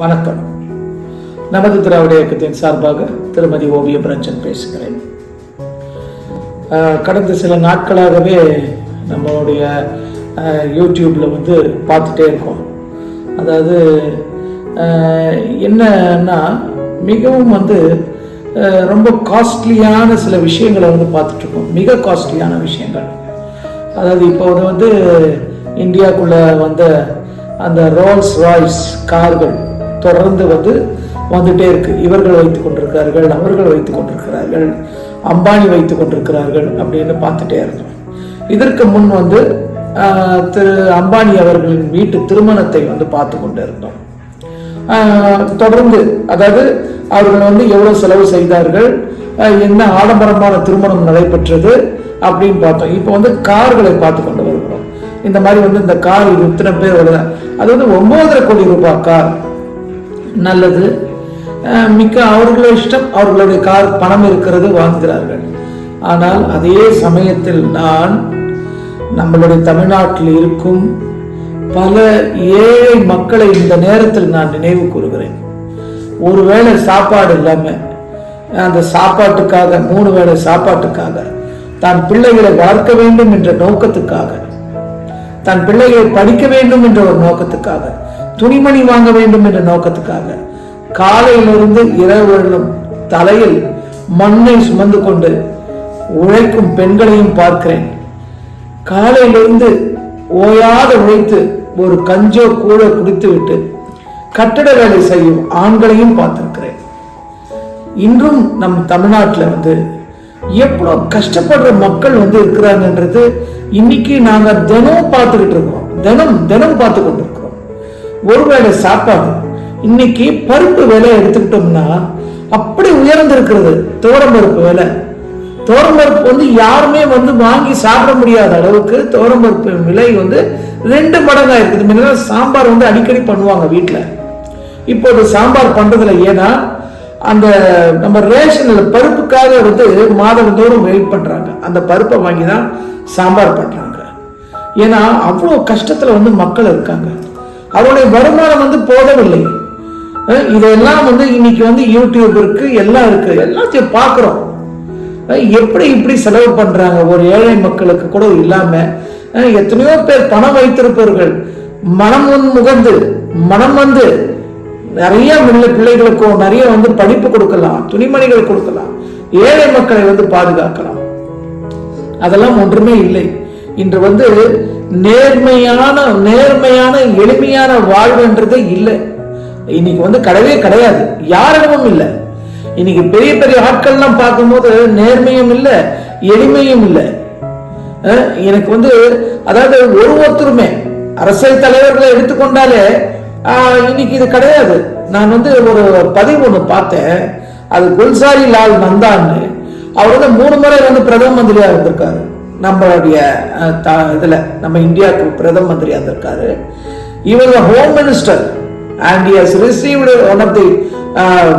வணக்கம். நமது திராவிட இயக்கத்தின் சார்பாக திருமதி ஓவிய பிரஞ்சன் பேசுகிறேன். கடந்த சில நாட்களாகவே நம்மளுடைய யூடியூப்பில் யூடியூப்ல வந்து பார்த்துட்டே இருக்கோம். அதாவது என்னன்னா மிகவும் வந்து ரொம்ப காஸ்ட்லியான சில விஷயங்களை வந்து பார்த்துட்டு இருக்கோம். மிக காஸ்ட்லியான விஷயங்கள். அதாவது இப்போ வந்து இந்தியாக்குள்ள வந்த அந்த ரோல்ஸ் ராய்ஸ் கார்கள் தொடர்ந்து வந்து வந்துட்டே இருக்கு. இவர்கள் வைத்துக் கொண்டிருக்கிறார்கள் அவர்கள் வைத்துக் கொண்டிருக்கிறார்கள் அம்பானி வைத்துக் கொண்டிருக்கிறார்கள் அப்படின்னு பார்த்துட்டே இருந்தோம். இதற்கு முன் வந்து திரு அம்பானி அவர்களின் வீட்டு திருமணத்தை வந்து பார்த்து கொண்டு இருந்தோம். தொடர்ந்து அதாவது அவர்கள் வந்து எவ்வளவு செலவு செய்தார்கள் என்ன ஆடம்பரமான திருமணம் நடைபெற்றது அப்படின்னு பார்த்தோம். இப்போ வந்து கார்களை பார்த்து கொண்டு வருகிறோம். இந்த மாதிரி வந்து இந்த கார் இத்தனை பேர் வருது. அது வந்து ஒன்பதரை கோடி ரூபாய் கார். நல்லது. மிக்க அவர்களுடைய இஷ்டம் அவர்களுடைய கார் பணம் இருக்கிறது வாங்குகிறார்கள். ஆனால் அதே சமயத்தில் நான் நம்மளுடைய தமிழ்நாட்டில் இருக்கும் பல ஏழை மக்களை இந்த நேரத்தில் நான் நினைவு கூறுகிறேன். ஒருவேளை சாப்பாடு இல்லாம அந்த சாப்பாட்டுக்காக மூணு வேளை சாப்பாட்டுக்காக தான் பிள்ளைகளை வளர்க்க வேண்டும் என்ற நோக்கத்துக்காக தன் பிள்ளைகளை படிக்க வேண்டும் என்ற ஒரு நோக்கத்துக்காக துணிமணி வாங்க வேண்டும் என்ற நோக்கத்துக்காக காலையிலிருந்து இரவு தலையில் மண்ணை சுமந்து கொண்டு உழைக்கும் பெண்களையும் பார்க்கிறேன். காலையிலிருந்து ஓயாத உழைத்து ஒரு கஞ்சோ கூட குடித்துவிட்டு கட்டட வேலை செய்யும் ஆண்களையும் பார்த்திருக்கிறேன். இன்றும் நம் தமிழ்நாட்டில் வந்து எவ்வளோ கஷ்டப்படுற மக்கள் வந்து இருக்கிறாங்கன்றது இன்னைக்கு நாங்கள் தினம் பார்த்துக்கிட்டு இருக்கோம். தினம் தினம் பார்த்து ஒரு ஒருவேளை சாப்பாடு. இன்னைக்கு பருப்பு விலை எடுத்துக்கிட்டோம்னா அப்படி உயர்ந்திருக்கிறது துவரம் பருப்பு விலை. துவரம் பருப்பு வந்து யாருமே வந்து வாங்கி சாப்பிட முடியாத அளவுக்கு துவரம் பருப்பு விலை வந்து ரெண்டு மடங்காக இருக்குது. முன்னாடி சாம்பார் வந்து அடிக்கடி பண்ணுவாங்க வீட்டில் இப்போது சாம்பார் பண்றதுல ஏன்னா அந்த நம்ம ரேஷனில் பருப்புக்காக வந்து மாதந்தோறும் வெயிட் பண்ணுறாங்க அந்த பருப்பை வாங்கி தான் சாம்பார் பண்ணுறாங்க ஏன்னா அவ்வளோ கஷ்டத்தில் வந்து மக்கள் இருக்காங்க. அவருடைய வருமானம் வந்து போதவில்லை இதெல்லாம் வந்து இன்னைக்கு வந்து யூடியூப் இருக்கு எல்லாம் இருக்கு. எல்லாத்தையும் பார்க்குறோம். எப்படி இப்படி செலவு பண்றாங்க? ஒரு ஏழை மக்களுக்கு கூட இல்லாம எத்தனையோ பேர் பணம் வைத்திருப்பவர்கள். மனம் முன் முகந்து மனம் வந்து நிறைய பிள்ளைகளுக்கும் நிறைய வந்து படிப்பு கொடுக்கலாம் துணிமணிகள் கொடுக்கலாம் ஏழை மக்களை வந்து பாதுகாக்கலாம். அதெல்லாம் ஒன்றுமே இல்லை. இன்று வந்து நேர்மையான நேர்மையான எளிமையான வாழ்வுன்றது இல்லை. இன்னைக்கு வந்து கிடையவே கிடையாது. யாரிடமும் இல்லை. இன்னைக்கு பெரிய பெரிய ஆட்கள்லாம் பார்க்கும்போது நேர்மையும் இல்லை எளிமையும் இல்லை. எனக்கு வந்து அதாவது ஒரு ஒருத்தருமே அரசியல் தலைவர்களை எடுத்துக்கொண்டாலே இன்னைக்கு இது கிடையாது. நான் வந்து ஒரு பதிவு ஒன்று பார்த்தேன். அது குல்சாரி லால் நந்தான்னு அவர் வந்து மூணு முறை வந்து பிரதம மந்திரியாக இருந்திருக்காரு. நம்மளுடைய அஹ், த- நம்ம இந்தியாவுக்கு பிரதம மந்திரி வந்திருக்காரு இவர் home minister and has received one of the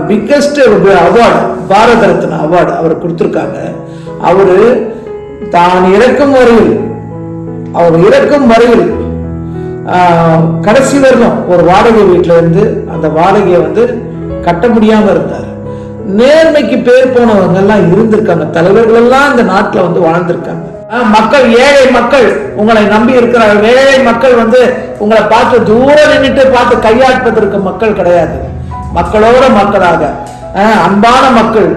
biggest award Bharat Ratna award அவர் கொடுத்துருக்காங்க. அவர் தான் இறக்கும் வரையில் அவர் இறக்கும் வரையில் கடைசி வரணும் ஒரு வாடகை வீட்டில் இருந்து அந்த வாடகையை வந்து கட்ட முடியாம இருந்தார். நேர்மைக்கு பேர் போனவங்க எல்லாம் இருந்திருக்காங்க. தலைவர்கள் எல்லாம் இந்த நாட்டில் வந்து வாழ்ந்திருக்காங்க. மக்கள் ஏழை மக்கள் உங்களை நம்பி இருக்கிறார்கள். ஏழை மக்கள் வந்து உங்களை பார்த்து தூரம் நின்றுட்டு பார்த்து கையாட்பதற்கு மக்கள் கிடையாது. மக்களோட மக்களாக. அன்பான மக்கள்.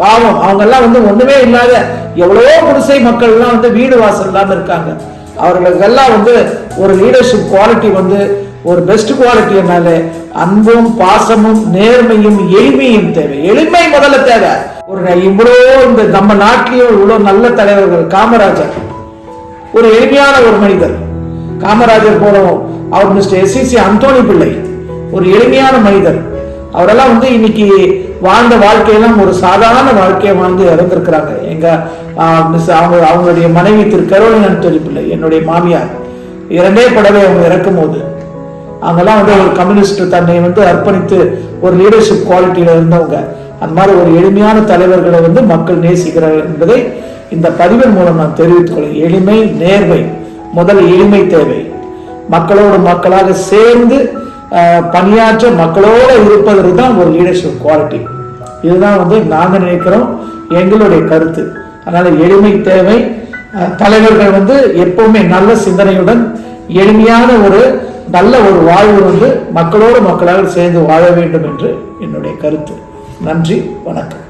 பாவம் அவங்க எல்லாம் வந்து ஒண்ணுமே இல்லாத எவ்வளவோ குடிசை மக்கள் எல்லாம் வந்து வீடு வாசல் இல்லாம இருக்காங்க. அவர்களுக்கெல்லாம் வந்து ஒரு லீடர்ஷிப் குவாலிட்டி வந்து ஒரு பெஸ்ட் குவாலிட்டி மேலே அன்பும் பாசமும் நேர்மையும் எளிமையும் தேவை. எளிமை முதல்ல தேவை. ஒரு இவ்வளோ இந்த நம்ம நாட்டிலேயும் இவ்வளோ நல்ல தலைவர்கள் காமராஜர். ஒரு எளிமையான ஒரு மனிதர். காமராஜர் போலவும் அவர் மிஸ்டர் எஸ்இசி அந்தோணி பிள்ளை. ஒரு எளிமையான மனிதர். அவரெல்லாம் வந்து இன்னைக்கு வாழ்ந்த வாழ்க்கையெல்லாம் ஒரு சாதாரண வாழ்க்கையை வாழ்ந்து இறந்திருக்கிறாங்க. எங்க மிஸ் அவங்க அவங்களுடைய மனைவி திரு கரோலின் அந்தோணி பிள்ளை என்னுடைய மாமியார். இரண்டே படவே அவங்க இறக்கும் போது அவங்கெல்லாம் வந்து ஒரு கம்யூனிஸ்ட் தன்னை வந்து அர்ப்பணித்து ஒரு லீடர்ஷிப் குவாலிட்டியில இருந்தவங்க. அந்த மாதிரி ஒரு எளிமையான தலைவர்களை வந்து மக்கள் நேசிக்கிறார்கள் என்பதை இந்த பதிவின் மூலம் நான் தெரிவித்துக் கொள்கிறேன். எளிமை நேர்மை முதல் எளிமை தேவை. மக்களோடு மக்களாக சேர்ந்து பணியாற்ற மக்களோடு இருப்பதற்கு தான் ஒரு லீடர்ஷிப் குவாலிட்டி இதுதான் வந்து நாங்கள் நினைக்கிறோம் எங்களுடைய கருத்து. அதனால எளிமை தேவை. தலைவர்கள் வந்து எப்பவுமே நல்ல சிந்தனையுடன் எளிமையான ஒரு நல்ல ஒரு வாழ்வு வந்து மக்களோடு மக்களாக சேர்ந்து வாழ வேண்டும் என்று என்னுடைய கருத்து. நன்றி வணக்கம்.